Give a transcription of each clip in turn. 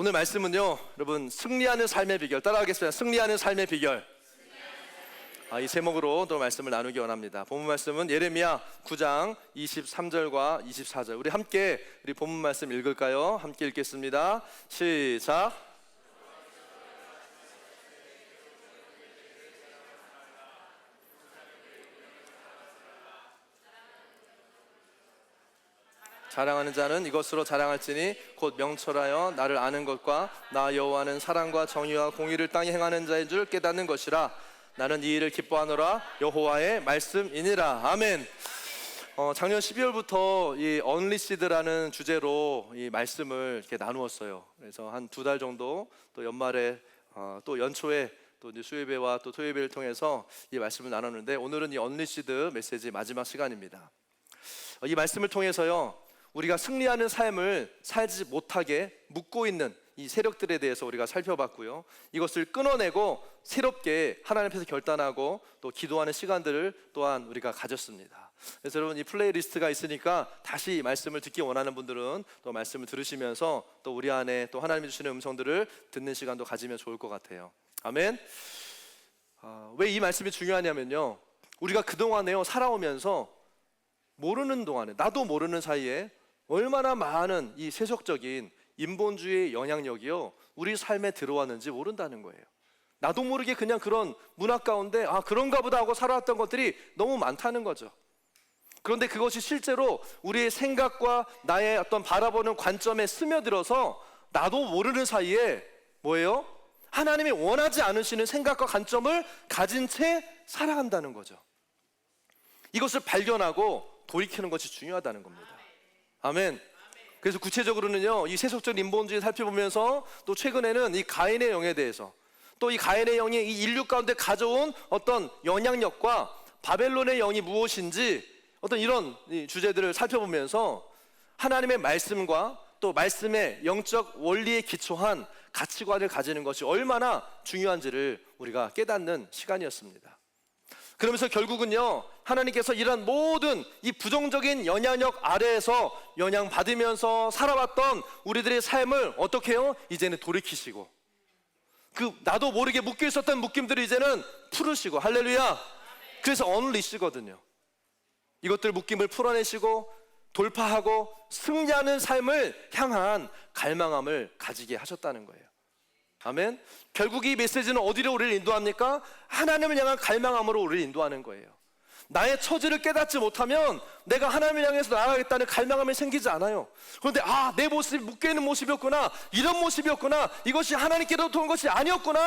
오늘 말씀은요, 여러분 승리하는 삶의 비결 따라하겠습니다. 승리하는 삶의 비결. 아, 이 제목으로 또 말씀을 나누기 원합니다. 본문 말씀은 예레미야 9장 23절과 24절. 우리 함께 우리 본문 말씀 읽을까요? 함께 읽겠습니다. 시작. 자랑하는 자는 이것으로 자랑할지니 곧 명철하여 나를 아는 것과 나 여호와는 사랑과 정의와 공의를 땅에 행하는 자인 줄 깨닫는 것이라 나는 이 일을 기뻐하노라 여호와의 말씀이니라 아멘. 어, 작년 12월부터 이 언리시드라는 주제로 이 말씀을 이렇게 나누었어요. 그래서 한 두 달 정도 또 연말에 어, 또 연초에 또 이제 수요예배와 또 토요예배를 통해서 이 말씀을 나눴는데 오늘은 이 언리시드 메시지 마지막 시간입니다. 어, 이 말씀을 통해서요 우리가 승리하는 삶을 살지 못하게 묶고 있는 이 세력들에 대해서 우리가 살펴봤고요. 이것을 끊어내고 새롭게 하나님 앞에서 결단하고 또 기도하는 시간들을 또한 우리가 가졌습니다. 그래서 여러분 이 플레이리스트가 있으니까 다시 이 말씀을 듣기 원하는 분들은 또 말씀을 들으시면서 또 우리 안에 또 하나님이 주시는 음성들을 듣는 시간도 가지면 좋을 것 같아요. 아멘. 아, 왜이 말씀이 중요하냐면요. 우리가 그동안에요 살아오면서 모르는 동안에 나도 모르는 사이에 얼마나 많은 이 세속적인 인본주의 영향력이요 우리 삶에 들어왔는지 모른다는 거예요. 나도 모르게 그냥 그런 문화 가운데 아 그런가 보다 하고 살아왔던 것들이 너무 많다는 거죠. 그런데 그것이 실제로 우리의 생각과 나의 어떤 바라보는 관점에 스며들어서 나도 모르는 사이에 뭐예요? 하나님이 원하지 않으시는 생각과 관점을 가진 채 살아간다는 거죠. 이것을 발견하고 돌이키는 것이 중요하다는 겁니다. 아멘. 그래서 구체적으로는요, 이 세속적 인본주의 살펴보면서 또 최근에는 이 가인의 영에 대해서 또 이 가인의 영이 이 인류 가운데 가져온 어떤 영향력과 바벨론의 영이 무엇인지 어떤 이런 이 주제들을 살펴보면서 하나님의 말씀과 또 말씀의 영적 원리에 기초한 가치관을 가지는 것이 얼마나 중요한지를 우리가 깨닫는 시간이었습니다. 그러면서 결국은요, 하나님께서 이런 모든 이 부정적인 영향력 아래에서 영향받으면서 살아왔던 우리들의 삶을 어떻게 해요? 이제는 돌이키시고, 그 나도 모르게 묶여 있었던 묶임들을 이제는 풀으시고, 할렐루야! 그래서 언리시거든요. 이것들 묶임을 풀어내시고, 돌파하고, 승리하는 삶을 향한 갈망함을 가지게 하셨다는 거예요. 아멘. 결국 이 메시지는 어디로 우리를 인도합니까? 하나님을 향한 갈망함으로 우리를 인도하는 거예요. 나의 처지를 깨닫지 못하면 내가 하나님을 향해서 나아가겠다는 갈망함이 생기지 않아요. 그런데 아, 내 모습이 묶여있는 모습이었구나. 이런 모습이었구나. 이것이 하나님께로부터 온 것이 아니었구나.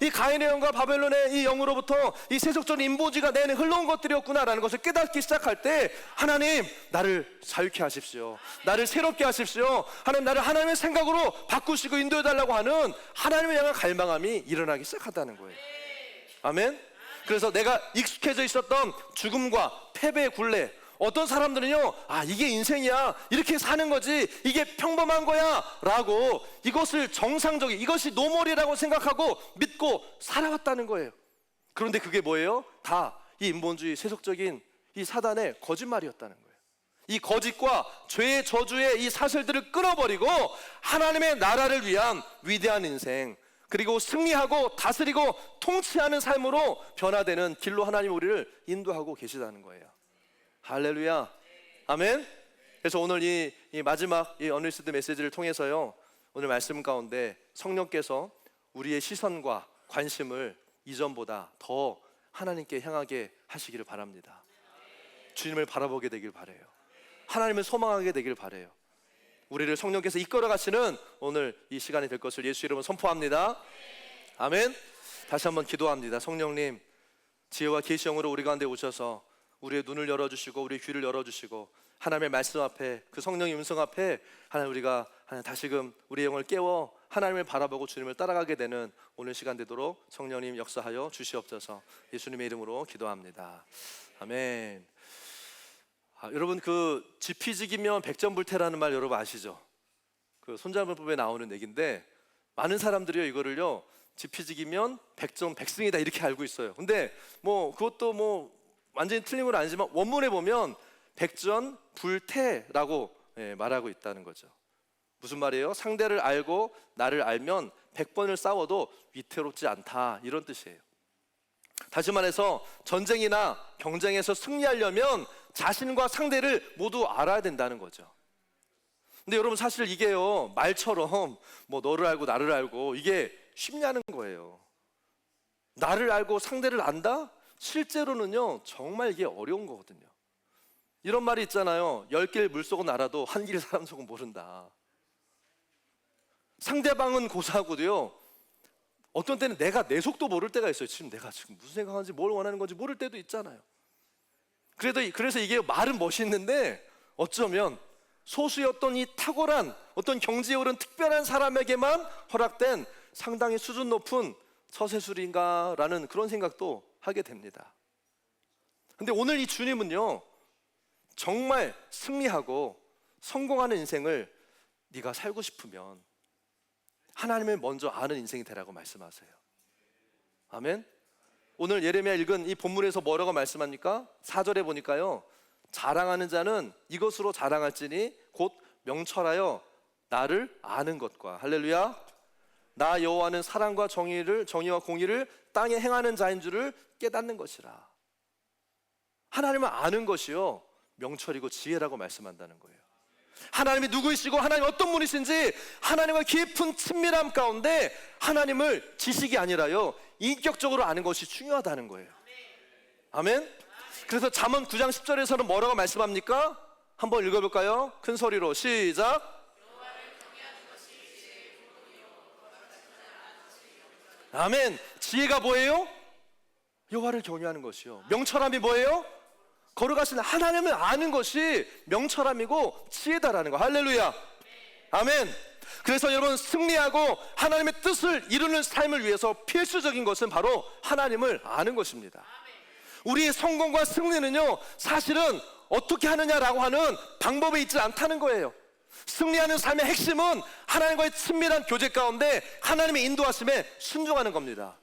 이 가인의 영과 바벨론의 이 영으로부터 이 세속적인 인보지가 내내 흘러온 것들이었구나라는 것을 깨닫기 시작할 때 하나님 나를 자유케 하십시오. 나를 새롭게 하십시오. 하나님 나를 하나님의 생각으로 바꾸시고 인도해 달라고 하는 하나님을 향한 갈망함이 일어나기 시작한다는 거예요. 아멘. 그래서 내가 익숙해져 있었던 죽음과 패배의 굴레 어떤 사람들은요 아 이게 인생이야 이렇게 사는 거지 이게 평범한 거야 라고 이것을 정상적인 이것이 노멀이라고 생각하고 믿고 살아왔다는 거예요 그런데 그게 뭐예요? 다 이 인본주의 세속적인 이 사단의 거짓말이었다는 거예요 이 거짓과 죄의 저주의 이 사슬들을 끊어버리고 하나님의 나라를 위한 위대한 인생 그리고 승리하고 다스리고 통치하는 삶으로 변화되는 길로 하나님 우리를 인도하고 계시다는 거예요. 할렐루야. 아멘. 그래서 오늘 이, 이 마지막 이 어니스트 메시지를 통해서요. 오늘 말씀 가운데 성령께서 우리의 시선과 관심을 이전보다 더 하나님께 향하게 하시기를 바랍니다. 주님을 바라보게 되길 바래요. 하나님을 소망하게 되길 바래요. 우리를 성령께서 이끌어 가시는 오늘 이 시간이 될 것을 예수 이름으로 선포합니다. 아멘. 다시 한번 기도합니다. 성령님, 지혜와 계시형으로 우리 가운데 오셔서 우리의 눈을 열어 주시고 우리의 귀를 열어 주시고 하나님의 말씀 앞에 그 성령의 음성 앞에 하나님 우리가 하나님 다시금 우리의 영을 깨워 하나님을 바라보고 주님을 따라가게 되는 오늘 시간 되도록 성령님 역사하여 주시옵소서. 예수님의 이름으로 기도합니다. 아멘. 아, 여러분 그 지피지기면 백전불태라는 말 여러분 아시죠? 그 손자물법에 나오는 얘기인데 많은 사람들이요 이거를요 지피지기면 백전 백승이다 이렇게 알고 있어요. 근데 뭐 그것도 뭐 완전히 틀린 건 아니지만 원문에 보면 백전 불태라고 예, 말하고 있다는 거죠. 무슨 말이에요? 상대를 알고 나를 알면 100번을 싸워도 위태롭지 않다. 이런 뜻이에요. 다시 말해서 전쟁이나 경쟁에서 승리하려면 자신과 상대를 모두 알아야 된다는 거죠. 근데 여러분 사실 이게요 말처럼 뭐 너를 알고 나를 알고 이게 쉽냐는 거예요. 나를 알고 상대를 안다? 실제로는요 정말 이게 어려운 거거든요. 이런 말이 있잖아요. 열 길 물속은 알아도 한 길 사람 속은 모른다. 상대방은 고사하고도요. 어떤 때는 내가 내 속도 모를 때가 있어요. 지금 내가 지금 무슨 생각하는지 뭘 원하는 건지 모를 때도 있잖아요. 그래도 그래서 이게 말은 멋있는데 어쩌면 소수였던 이 탁월한 어떤 경지에 오른 특별한 사람에게만 허락된 상당히 수준 높은 처세술인가라는 그런 생각도 하게 됩니다. 근데 오늘 이 주님은요. 정말 승리하고 성공하는 인생을 네가 살고 싶으면 하나님을 먼저 아는 인생이 되라고 말씀하세요. 아멘. 오늘 예레미야 읽은 이 본문에서 뭐라고 말씀합니까? 4절에 보니까요. 자랑하는 자는 이것으로 자랑할지니 곧 명철하여 나를 아는 것과 할렐루야. 나 여호와는 사랑과 정의를 정의와 공의를 땅에 행하는 자인 줄을 깨닫는 것이라. 하나님을 아는 것이요 명철이고 지혜라고 말씀한다는 거예요. 하나님이 누구이시고 하나님 어떤 분이신지 하나님과 깊은 친밀함 가운데 하나님을 지식이 아니라요 인격적으로 아는 것이 중요하다는 거예요. 아멘. 그래서 잠언 9장 10절에서는 뭐라고 말씀합니까? 한번 읽어볼까요? 큰 소리로 시작. 아멘. 지혜가 뭐예요? 여호와를 경외하는 것이요. 명철함이 뭐예요? 걸어가시는 하나님을 아는 것이 명철함이고 지혜다라는 거. 할렐루야. 아멘. 그래서 여러분 승리하고 하나님의 뜻을 이루는 삶을 위해서 필수적인 것은 바로 하나님을 아는 것입니다. 우리의 성공과 승리는요, 사실은 어떻게 하느냐라고 하는 방법에 있지 않다는 거예요. 승리하는 삶의 핵심은 하나님과의 친밀한 교제 가운데 하나님의 인도하심에 순종하는 겁니다.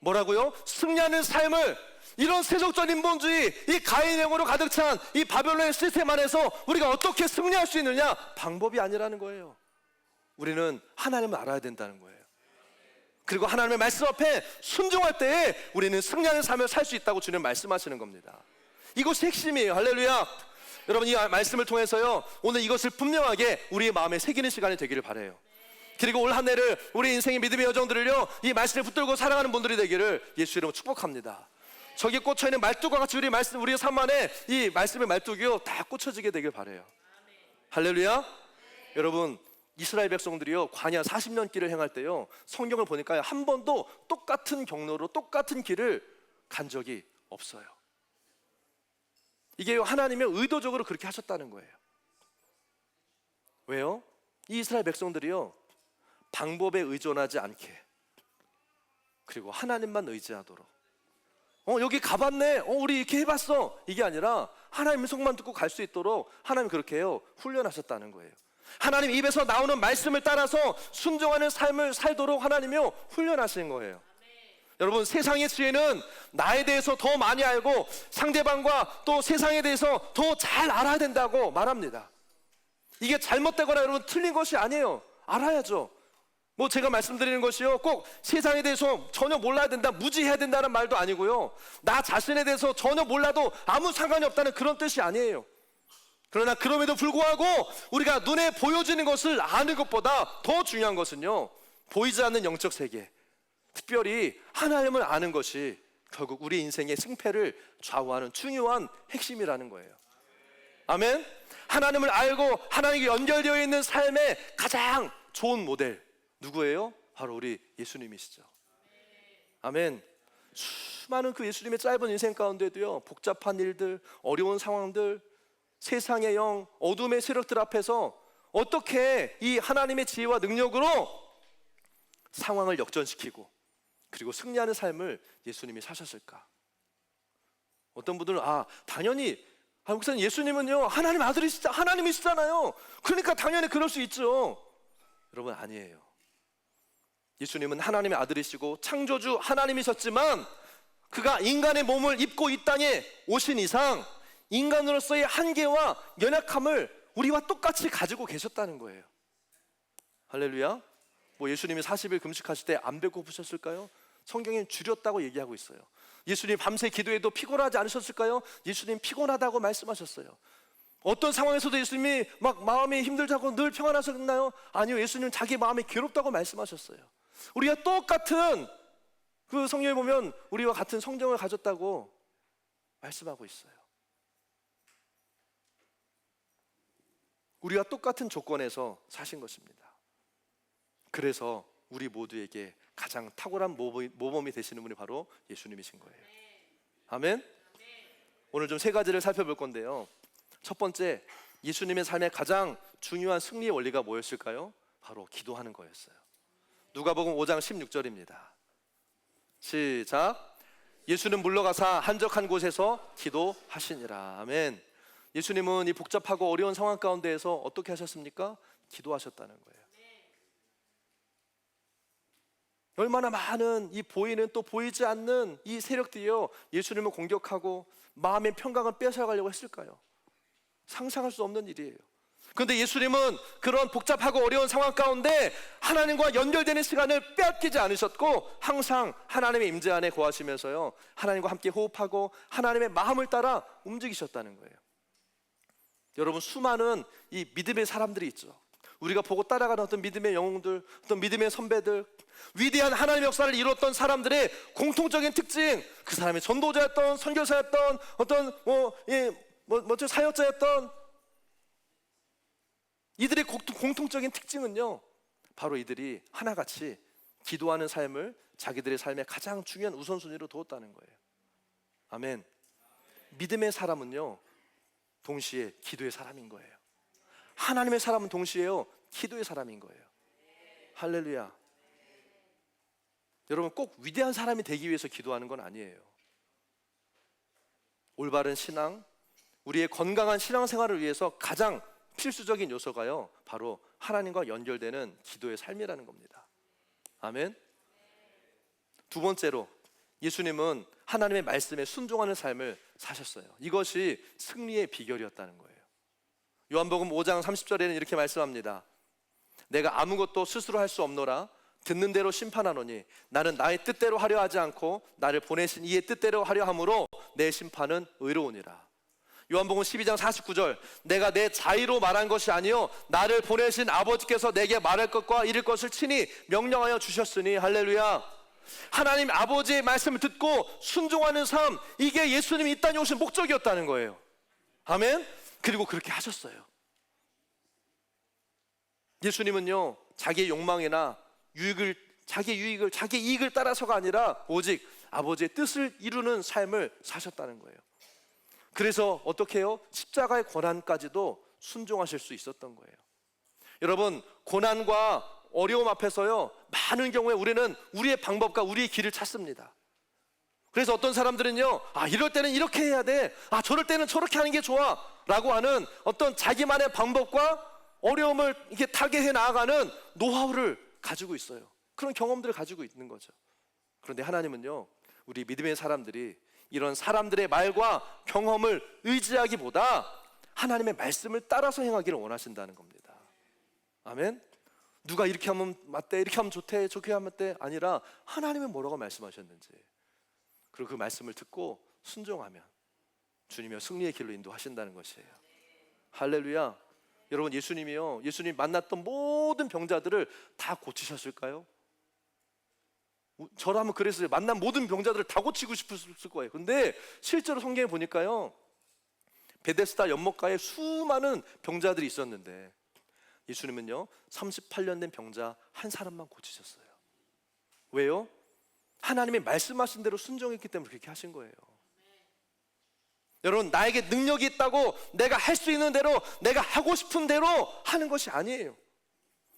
뭐라고요? 승리하는 삶을 이런 세속적 인본주의, 이 가인형으로 가득 찬 이 바벨론의 시스템 안에서 우리가 어떻게 승리할 수 있느냐? 방법이 아니라는 거예요. 우리는 하나님을 알아야 된다는 거예요. 그리고 하나님의 말씀 앞에 순종할 때에 우리는 승리하는 삶을 살 수 있다고 주님 말씀하시는 겁니다. 이것이 핵심이에요. 할렐루야. 여러분 이 말씀을 통해서요. 오늘 이것을 분명하게 우리의 마음에 새기는 시간이 되기를 바래요. 그리고 올 한 해를 우리 인생의 믿음의 여정들을요. 이 말씀을 붙들고 살아가는 분들이 되기를 예수 이름으로 축복합니다. 저기 꽂혀 있는 말뚝과 같이 우리 말씀 우리의 삶 안에 이 말씀의 말뚝이요 다 꽂혀지게 되길 바래요. 할렐루야. 여러분 이스라엘 백성들이요 광야 40년 길을 행할 때요 성경을 보니까 한 번도 똑같은 경로로 똑같은 길을 간 적이 없어요. 이게 하나님의 의도적으로 그렇게 하셨다는 거예요. 왜요? 이 이스라엘 백성들이요 방법에 의존하지 않게. 그리고 하나님만 의지하도록. 어 여기 가봤네. 어 우리 이렇게 해봤어. 이게 아니라 하나님 속만 듣고 갈 수 있도록 하나님 그렇게 해요. 훈련하셨다는 거예요. 하나님 입에서 나오는 말씀을 따라서 순종하는 삶을 살도록 하나님이요 훈련하신 거예요. 여러분 세상의 지혜는 나에 대해서 더 많이 알고 상대방과 또 세상에 대해서 더 잘 알아야 된다고 말합니다. 이게 잘못되거나 여러분 틀린 것이 아니에요. 알아야죠 뭐 제가 말씀드리는 것이요. 꼭 세상에 대해서 전혀 몰라야 된다 무지해야 된다는 말도 아니고요. 나 자신에 대해서 전혀 몰라도 아무 상관이 없다는 그런 뜻이 아니에요. 그러나 그럼에도 불구하고 우리가 눈에 보여지는 것을 아는 것보다 더 중요한 것은요. 보이지 않는 영적 세계. 특별히 하나님을 아는 것이 결국 우리 인생의 승패를 좌우하는 중요한 핵심이라는 거예요. 아멘? 하나님을 알고 하나님께 연결되어 있는 삶의 가장 좋은 모델 누구예요? 바로 우리 예수님이시죠. 아멘. 수많은 그 예수님의 짧은 인생 가운데도요, 복잡한 일들, 어려운 상황들, 세상의 영, 어둠의 세력들 앞에서 어떻게 이 하나님의 지혜와 능력으로 상황을 역전시키고 그리고 승리하는 삶을 예수님이 사셨을까? 어떤 분들은 아 당연히 아, 목사님 예수님은요 하나님 아들이시자 하나님이시잖아요. 그러니까 당연히 그럴 수 있죠. 여러분 아니에요. 예수님은 하나님의 아들이시고 창조주 하나님이셨지만 그가 인간의 몸을 입고 이 땅에 오신 이상 인간으로서의 한계와 연약함을 우리와 똑같이 가지고 계셨다는 거예요. 할렐루야. 뭐 예수님이 40일 금식하실 때 안 배고프셨을까요? 성경엔 줄였다고 얘기하고 있어요. 예수님 밤새 기도해도 피곤하지 않으셨을까요? 예수님 피곤하다고 말씀하셨어요. 어떤 상황에서도 예수님이 막 마음이 힘들다고 늘 평안하셨나요? 아니요. 예수님 자기 마음이 괴롭다고 말씀하셨어요. 우리가 똑같은 그 성경에 보면 우리와 같은 성정을 가졌다고 말씀하고 있어요. 우리와 똑같은 조건에서 사신 것입니다. 그래서 우리 모두에게 가장 탁월한 모범이 되시는 분이 바로 예수님이신 거예요. 아멘. 오늘 좀 세 가지를 살펴볼 건데요. 첫 번째, 예수님의 삶의 가장 중요한 승리의 원리가 뭐였을까요? 바로 기도하는 거였어요. 누가복음 5장 16절입니다. 시작. 예수는 물러가사 한적한 곳에서 기도하시니라. 아멘. 예수님은 이 복잡하고 어려운 상황 가운데에서 어떻게 하셨습니까? 기도하셨다는 거예요. 얼마나 많은 이 보이는 또 보이지 않는 이 세력들이요 예수님을 공격하고 마음의 평강을 빼앗아가려고 했을까요? 상상할 수 없는 일이에요. 그런데 예수님은 그런 복잡하고 어려운 상황 가운데 하나님과 연결되는 시간을 빼앗기지 않으셨고 항상 하나님의 임재 안에 거하시면서요 하나님과 함께 호흡하고 하나님의 마음을 따라 움직이셨다는 거예요. 여러분 수많은 이 믿음의 사람들이 있죠. 우리가 보고 따라가는 어떤 믿음의 영웅들, 어떤 믿음의 선배들, 위대한 하나님의 역사를 이루었던 사람들의 공통적인 특징, 그 사람이 전도자였던, 선교사였던, 어떤 뭐, 예, 뭐, 뭐 사역자였던 이들의 공통적인 특징은요, 바로 이들이 하나같이 기도하는 삶을 자기들의 삶의 가장 중요한 우선순위로 두었다는 거예요. 아멘. 믿음의 사람은요, 동시에 기도의 사람인 거예요. 하나님의 사람은 동시에요, 기도의 사람인 거예요. 할렐루야. 여러분 꼭 위대한 사람이 되기 위해서 기도하는 건 아니에요. 올바른 신앙, 우리의 건강한 신앙생활을 위해서 가장 필수적인 요소가요. 바로 하나님과 연결되는 기도의 삶이라는 겁니다. 아멘. 두 번째로 예수님은 하나님의 말씀에 순종하는 삶을 사셨어요. 이것이 승리의 비결이었다는 거예요. 요한복음 5장 30절에는 이렇게 말씀합니다. 내가 아무것도 스스로 할 수 없노라 듣는 대로 심판하노니 나는 나의 뜻대로 하려 하지 않고 나를 보내신 이의 뜻대로 하려 함으로 내 심판은 의로우니라. 요한복음 12장 49절 내가 내 자의로 말한 것이 아니요 나를 보내신 아버지께서 내게 말할 것과 이를 것을 친히 명령하여 주셨으니 할렐루야. 하나님 아버지의 말씀을 듣고 순종하는 삶 이게 예수님이 이 땅에 오신 목적이었다는 거예요. 아멘. 그리고 그렇게 하셨어요. 예수님은요 자기의 욕망이나 유익을 자기 유익을 자기 이익을 따라서가 아니라 오직 아버지의 뜻을 이루는 삶을 사셨다는 거예요. 그래서 어떻게 해요? 십자가의 고난까지도 순종하실 수 있었던 거예요. 여러분, 고난과 어려움 앞에서요, 많은 경우에 우리는 우리의 방법과 우리의 길을 찾습니다. 그래서 어떤 사람들은요, 아, 이럴 때는 이렇게 해야 돼. 아, 저럴 때는 저렇게 하는 게 좋아. 라고 하는 어떤 자기만의 방법과 어려움을 이렇게 타개해 나아가는 노하우를 가지고 있어요. 그런 경험들을 가지고 있는 거죠. 그런데 하나님은요, 우리 믿음의 사람들이 이런 사람들의 말과 경험을 의지하기보다 하나님의 말씀을 따라서 행하기를 원하신다는 겁니다. 아멘. 누가 이렇게 하면 맞대, 이렇게 하면 좋대, 좋게 하면 돼 아니라 하나님은 뭐라고 말씀하셨는지 그리고 그 말씀을 듣고 순종하면 주님의 승리의 길로 인도하신다는 것이에요. 할렐루야. 여러분 예수님이요. 예수님 만났던 모든 병자들을 다 고치셨을까요? 저라면 그랬어요. 만난 모든 병자들을 다 고치고 싶었을 거예요. 근데 실제로 성경에 보니까요. 베데스다 연못가에 수많은 병자들이 있었는데 예수님은요. 38년 된 병자 한 사람만 고치셨어요. 왜요? 하나님이 말씀하신 대로 순종했기 때문에 그렇게 하신 거예요. 여러분 나에게 능력이 있다고 내가 할 수 있는 대로 내가 하고 싶은 대로 하는 것이 아니에요.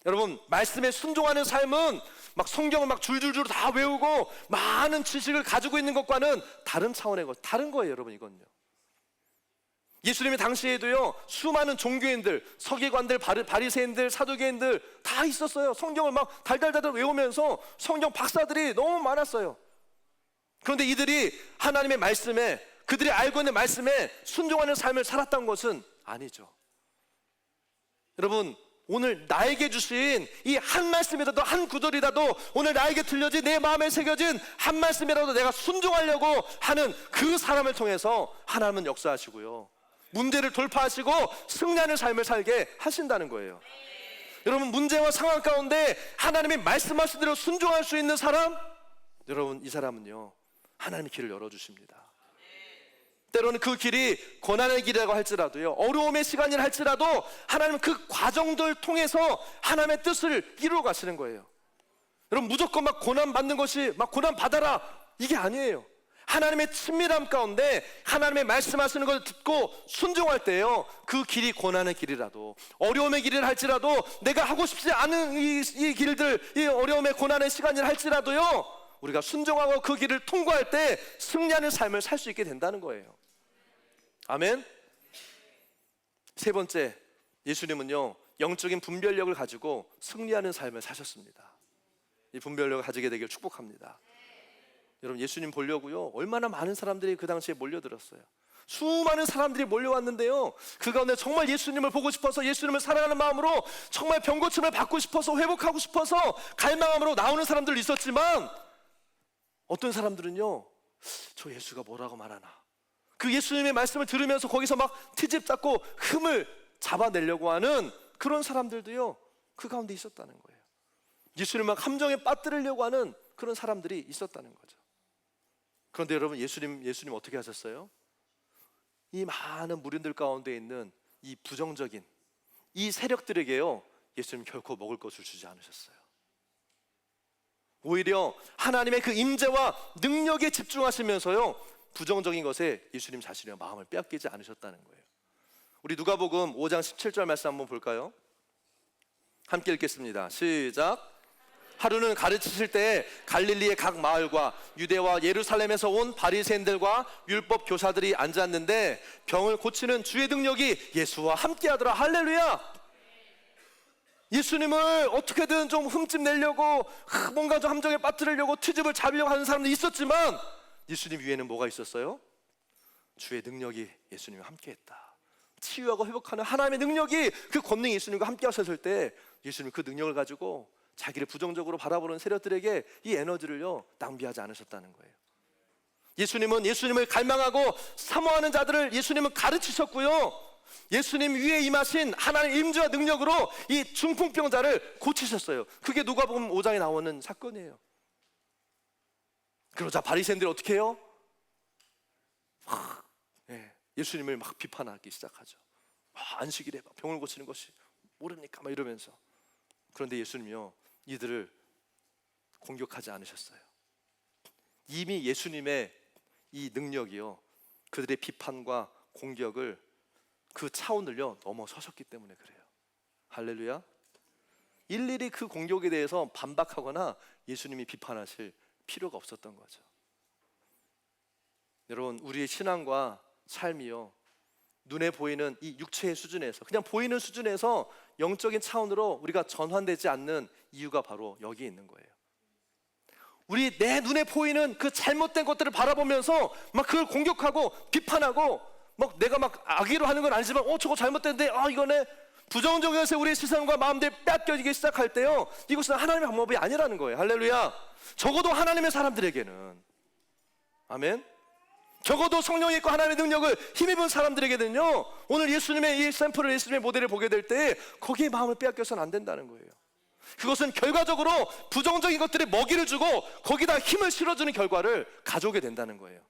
여러분 말씀에 순종하는 삶은 막 성경을 막 줄줄줄 다 외우고 많은 지식을 가지고 있는 것과는 다른 차원의 것, 다른 거예요, 여러분 이건요. 예수님이 당시에도요 수많은 종교인들, 서기관들, 바리, 새인들 사두개인들 다 있었어요. 성경을 막 달달달달 외우면서 성경 박사들이 너무 많았어요. 그런데 이들이 하나님의 말씀에 그들이 알고 있는 말씀에 순종하는 삶을 살았던 것은 아니죠. 여러분 오늘 나에게 주신 이 한 말씀이라도 한 구절이라도 오늘 나에게 들려진 내 마음에 새겨진 한 말씀이라도 내가 순종하려고 하는 그 사람을 통해서 하나님은 역사하시고요. 문제를 돌파하시고 승리하는 삶을 살게 하신다는 거예요. 여러분 문제와 상황 가운데 하나님이 말씀하신 대로 순종할 수 있는 사람 여러분 이 사람은요 하나님의 길을 열어 주십니다. 때로는 그 길이 고난의 길이라고 할지라도요 어려움의 시간이라 할지라도 하나님은 그 과정들 통해서 하나님의 뜻을 이루어 가시는 거예요. 여러분 무조건 막 고난 받는 것이 막 고난 받아라 이게 아니에요. 하나님의 친밀함 가운데 하나님의 말씀하시는 것을 듣고 순종할 때요 그 길이 고난의 길이라도 어려움의 길이라 할지라도 내가 하고 싶지 않은 이, 이 길들 이 어려움의 고난의 시간이라 할지라도요 우리가 순종하고 그 길을 통과할 때 승리하는 삶을 살 수 있게 된다는 거예요. 아멘. 세 번째 예수님은요 영적인 분별력을 가지고 승리하는 삶을 사셨습니다. 이 분별력을 가지게 되길 축복합니다. 여러분 예수님 보려고요 얼마나 많은 사람들이 그 당시에 몰려들었어요. 수많은 사람들이 몰려왔는데요. 그 가운데 정말 예수님을 보고 싶어서 예수님을 사랑하는 마음으로 정말 병고침을 받고 싶어서 회복하고 싶어서 갈망함으로 나오는 사람들 있었지만 어떤 사람들은요 저 예수가 뭐라고 말하나 그 예수님의 말씀을 들으면서 거기서 막 트집 잡고 흠을 잡아내려고 하는 그런 사람들도요 그 가운데 있었다는 거예요. 예수님 막 함정에 빠뜨리려고 하는 그런 사람들이 있었다는 거죠. 그런데 여러분 예수님 예수님 어떻게 하셨어요? 이 많은 무리들 가운데 있는 이 부정적인 이 세력들에게요 예수님 결코 먹을 것을 주지 않으셨어요. 오히려 하나님의 그 임재와 능력에 집중하시면서요 부정적인 것에 예수님 자신의 마음을 빼앗기지 않으셨다는 거예요. 우리 누가복음 5장 17절 말씀 한번 볼까요? 함께 읽겠습니다. 시작. 하루는 가르치실 때 갈릴리의 각 마을과 유대와 예루살렘에서 온 바리새인들과 율법 교사들이 앉았는데 병을 고치는 주의 능력이 예수와 함께 하더라. 할렐루야. 예수님을 어떻게든 좀 흠집 내려고 뭔가 좀 함정에 빠뜨리려고 트집을 잡으려고 하는 사람도 있었지만 예수님 위에는 뭐가 있었어요? 주의 능력이 예수님과 함께했다. 치유하고 회복하는 하나님의 능력이 그 권능이 예수님과 함께 하셨을 때 예수님 그 능력을 가지고 자기를 부정적으로 바라보는 세력들에게 이 에너지를요 낭비하지 않으셨다는 거예요. 예수님은 예수님을 갈망하고 사모하는 자들을 예수님은 가르치셨고요. 예수님 위에 임하신 하나님의 임재와 능력으로 이 중풍병자를 고치셨어요. 그게 누가복음 5장에 나오는 사건이에요. 그러자 바리새인들이 어떻게 해요? 막, 예, 예수님을 막 비판하기 시작하죠. 아, 안식일에 막 병을 고치는 것이 모릅니까? 막 이러면서 그런데 예수님요 이들을 공격하지 않으셨어요. 이미 예수님의 이 능력이요 그들의 비판과 공격을 그 차원을요 넘어서셨기 때문에 그래요. 할렐루야. 일일이 그 공격에 대해서 반박하거나 예수님이 비판하실 필요가 없었던 거죠. 여러분 우리의 신앙과 삶이요 눈에 보이는 이 육체의 수준에서 그냥 보이는 수준에서 영적인 차원으로 우리가 전환되지 않는 이유가 바로 여기 있는 거예요. 우리 내 눈에 보이는 그 잘못된 것들을 바라보면서 막 그걸 공격하고 비판하고 막 내가 막 악의로 하는 건 아니지만 어 저거 잘못됐는데 아 이거네 부정적인 것에 우리의 시선과 마음들이 빼앗겨지기 시작할 때요 이것은 하나님의 방법이 아니라는 거예요. 할렐루야. 적어도 하나님의 사람들에게는. 아멘. 적어도 성령이 있고 하나님의 능력을 힘입은 사람들에게는요 오늘 예수님의 이 샘플을 예수님의 모델을 보게 될 때 거기에 마음을 빼앗겨서는 안 된다는 거예요. 그것은 결과적으로 부정적인 것들에 먹이를 주고 거기다 힘을 실어주는 결과를 가져오게 된다는 거예요.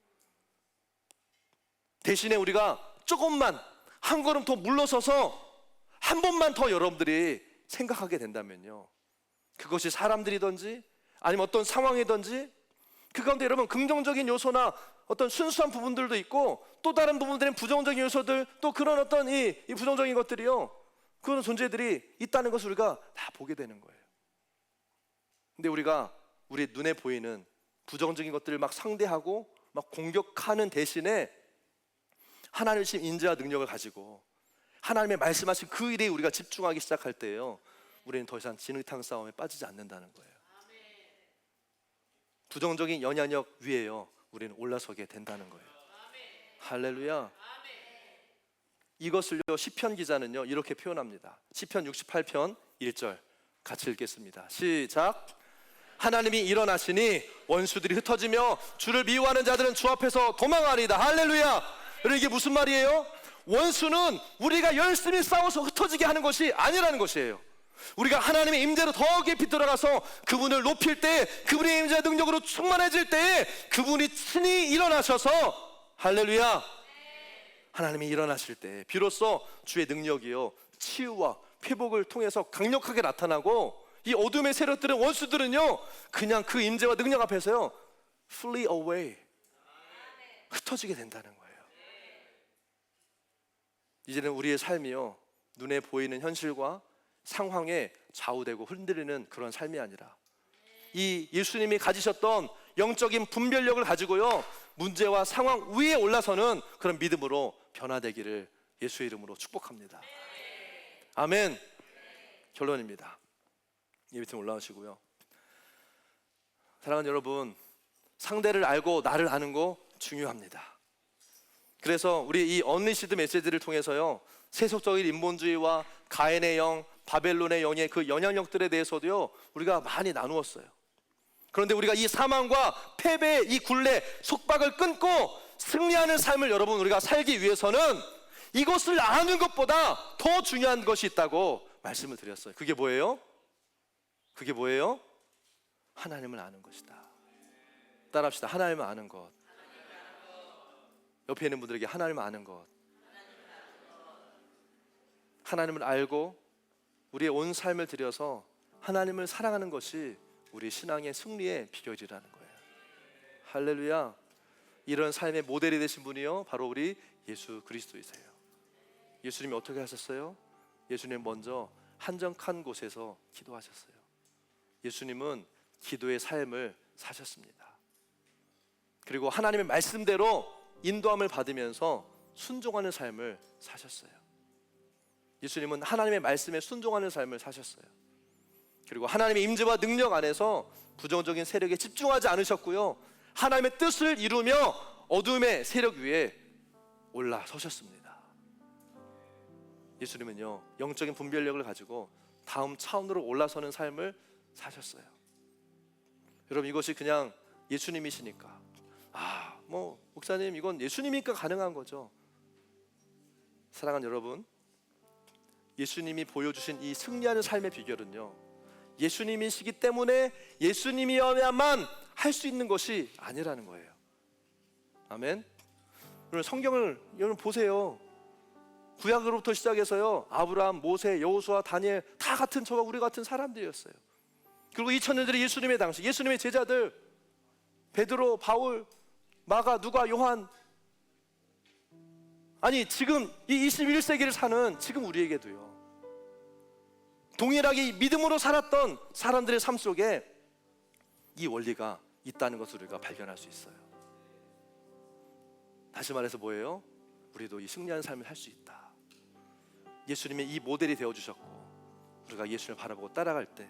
대신에 우리가 조금만 한 걸음 더 물러서서 한 번만 더 여러분들이 생각하게 된다면요. 그것이 사람들이든지 아니면 어떤 상황이든지 그 가운데 여러분 긍정적인 요소나 어떤 순수한 부분들도 있고 또 다른 부분들은 부정적인 요소들 또 그런 어떤 이, 이 부정적인 것들이요. 그런 존재들이 있다는 것을 우리가 다 보게 되는 거예요. 근데 우리가 우리 눈에 보이는 부정적인 것들을 막 상대하고 막 공격하는 대신에 하나님의 신 인재와 능력을 가지고 하나님의 말씀하신 그 일에 우리가 집중하기 시작할 때요 우리는 더 이상 진흙탕 싸움에 빠지지 않는다는 거예요 부정적인 연약력 위에요 우리는 올라서게 된다는 거예요 할렐루야 이것을요 시편 기자는요 이렇게 표현합니다. 시편 68편 1절 같이 읽겠습니다. 시작. 하나님이 일어나시니 원수들이 흩어지며 주를 미워하는 자들은 주 앞에서 도망하리다. 할렐루야. 여러분 이게 무슨 말이에요? 원수는 우리가 열심히 싸워서 흩어지게 하는 것이 아니라는 것이에요. 우리가 하나님의 임재로 더 깊이 들어가서 그분을 높일 때 그분의 임재 능력으로 충만해질 때 그분이 친히 일어나셔서 할렐루야 하나님이 일어나실 때 비로소 주의 능력이요 치유와 회복을 통해서 강력하게 나타나고 이 어둠의 세력들은 원수들은요 그냥 그 임재와 능력 앞에서요 flee away 흩어지게 된다는 거예요. 이제는 우리의 삶이요 눈에 보이는 현실과 상황에 좌우되고 흔들리는 그런 삶이 아니라 이 예수님이 가지셨던 영적인 분별력을 가지고요 문제와 상황 위에 올라서는 그런 믿음으로 변화되기를 예수의 이름으로 축복합니다. 아멘. 결론입니다. 예비팀 올라오시고요. 사랑하는 여러분, 상대를 알고 나를 아는 거 중요합니다. 그래서 우리 이 언리시드 메시지를 통해서요 세속적인 인본주의와 가인의 영, 바벨론의 영의 그 영향력들에 대해서도요 우리가 많이 나누었어요. 그런데 우리가 이 사망과 패배의 이 굴레 속박을 끊고 승리하는 삶을 여러분 우리가 살기 위해서는 이것을 아는 것보다 더 중요한 것이 있다고 말씀을 드렸어요. 그게 뭐예요? 그게 뭐예요? 하나님을 아는 것이다. 따라합시다. 하나님을 아는 것. 옆에 있는 분들에게 하나님을 아는 것. 하나님을 알고 우리의 온 삶을 들여서 하나님을 사랑하는 것이 우리 신앙의 승리의 비결이라는 거예요. 할렐루야. 이런 삶의 모델이 되신 분이요 바로 우리 예수 그리스도이세요. 예수님이 어떻게 하셨어요? 예수님 먼저 한적한 곳에서 기도하셨어요. 예수님은 기도의 삶을 사셨습니다. 그리고 하나님의 말씀대로 인도함을 받으면서 순종하는 삶을 사셨어요. 예수님은 하나님의 말씀에 순종하는 삶을 사셨어요. 그리고 하나님의 임재와 능력 안에서 부정적인 세력에 집중하지 않으셨고요. 하나님의 뜻을 이루며 어둠의 세력 위에 올라서셨습니다. 예수님은요 영적인 분별력을 가지고 다음 차원으로 올라서는 삶을 사셨어요. 여러분 이것이 그냥 예수님이시니까 아 뭐 목사님 이건 예수님이니까 가능한 거죠. 사랑하는 여러분 예수님이 보여주신 이 승리하는 삶의 비결은요 예수님이시기 때문에 예수님이어야만 할 수 있는 것이 아니라는 거예요. 아멘. 여러분 성경을 여러분 보세요. 구약으로부터 시작해서요 아브라함, 모세, 여호수아, 다니엘 다 같은 저와 우리 같은 사람들이었어요. 그리고 2000년들의 예수님의 당시 예수님의 제자들 베드로, 바울, 마가, 누가, 요한 아니 지금 이 21세기를 사는 지금 우리에게도요 동일하게 이 믿음으로 살았던 사람들의 삶 속에 이 원리가 있다는 것을 우리가 발견할 수 있어요. 다시 말해서 뭐예요? 우리도 이 승리하는 삶을 살 수 있다. 예수님의 이 모델이 되어 주셨고 우리가 예수님을 바라보고 따라갈 때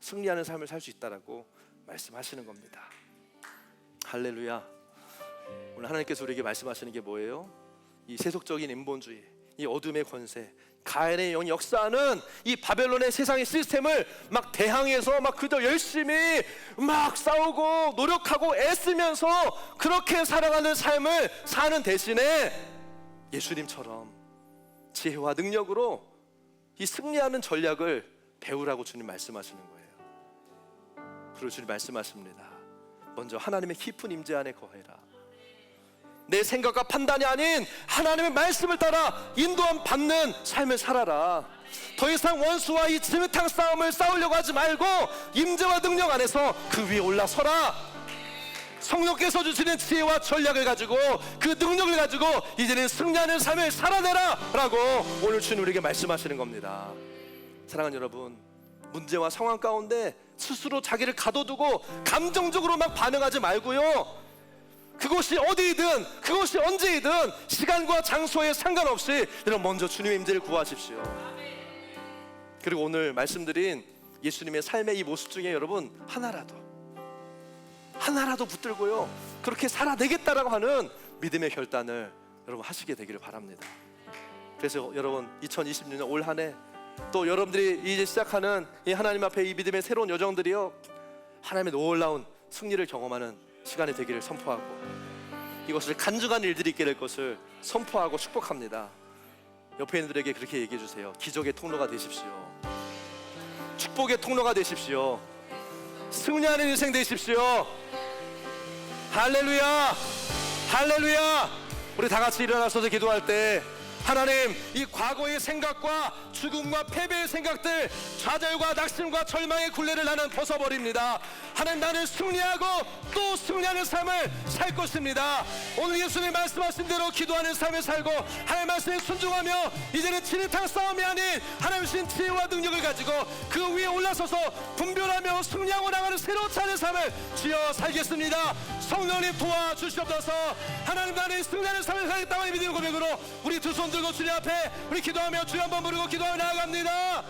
승리하는 삶을 살 수 있다라고 말씀하시는 겁니다. 할렐루야. 오늘 하나님께서 우리에게 말씀하시는 게 뭐예요? 이 세속적인 인본주의, 이 어둠의 권세, 가인의 영 역사는 이 바벨론의 세상의 시스템을 막 대항해서 막 그저 열심히 막 싸우고 노력하고 애쓰면서 그렇게 살아가는 삶을 사는 대신에 예수님처럼 지혜와 능력으로 이 승리하는 전략을 배우라고 주님 말씀하시는 거예요. 그리고 주님 말씀하십니다. 먼저 하나님의 깊은 임재 안에 거해라. 내 생각과 판단이 아닌 하나님의 말씀을 따라 인도함 받는 삶을 살아라. 더 이상 원수와 이 지긋한 싸움을 싸우려고 하지 말고 임재와 능력 안에서 그 위에 올라서라. 성령께서 주시는 지혜와 전략을 가지고 그 능력을 가지고 이제는 승리하는 삶을 살아내라 라고 오늘 주님 우리에게 말씀하시는 겁니다. 사랑하는 여러분, 문제와 상황 가운데 스스로 자기를 가둬두고 감정적으로 막 반응하지 말고요. 그것이 어디이든 그것이 언제이든 시간과 장소에 상관없이 여러분 먼저 주님의 임재를 구하십시오. 그리고 오늘 말씀드린 예수님의 삶의 이 모습 중에 여러분 하나라도 하나라도 붙들고요 그렇게 살아내겠다라고 하는 믿음의 결단을 여러분 하시게 되기를 바랍니다. 그래서 여러분 2026년 올 한해 또 여러분들이 이제 시작하는 이 하나님 앞에 이 믿음의 새로운 여정들이요 하나님의 놀라운 승리를 경험하는 시간이 되기를 선포하고 이것을 간증한 일들이 있게 될 것을 선포하고 축복합니다. 옆에 있는 들에게 그렇게 얘기해 주세요. 기적의 통로가 되십시오. 축복의 통로가 되십시오. 승리하는 인생 되십시오. 할렐루야! 할렐루야! 우리 다 같이 일어나서서 기도할 때 하나님 이 과거의 생각과 죽음과 패배의 생각들 좌절과 낙심과 절망의 굴레를 나는 벗어버립니다. 하나님 나는 승리하고 또 승리하는 삶을 살 것입니다. 오늘 예수님 말씀하신 대로 기도하는 삶을 살고 하나님 말씀에 순종하며 이제는 진흙탕 싸움이 아닌 하나님 신 지혜와 능력을 가지고 그 위에 올라서서 분별하며 승리하고 나가는 새로운 삶을 지어 살겠습니다 성령님 도와 주시옵소서. 하나님 나는 승리하는 삶을 살겠다고 믿는 고백으로 우리 두 손 들고 주님 앞에 우리 기도하며 주여 한번 부르고 기도하며 나아갑니다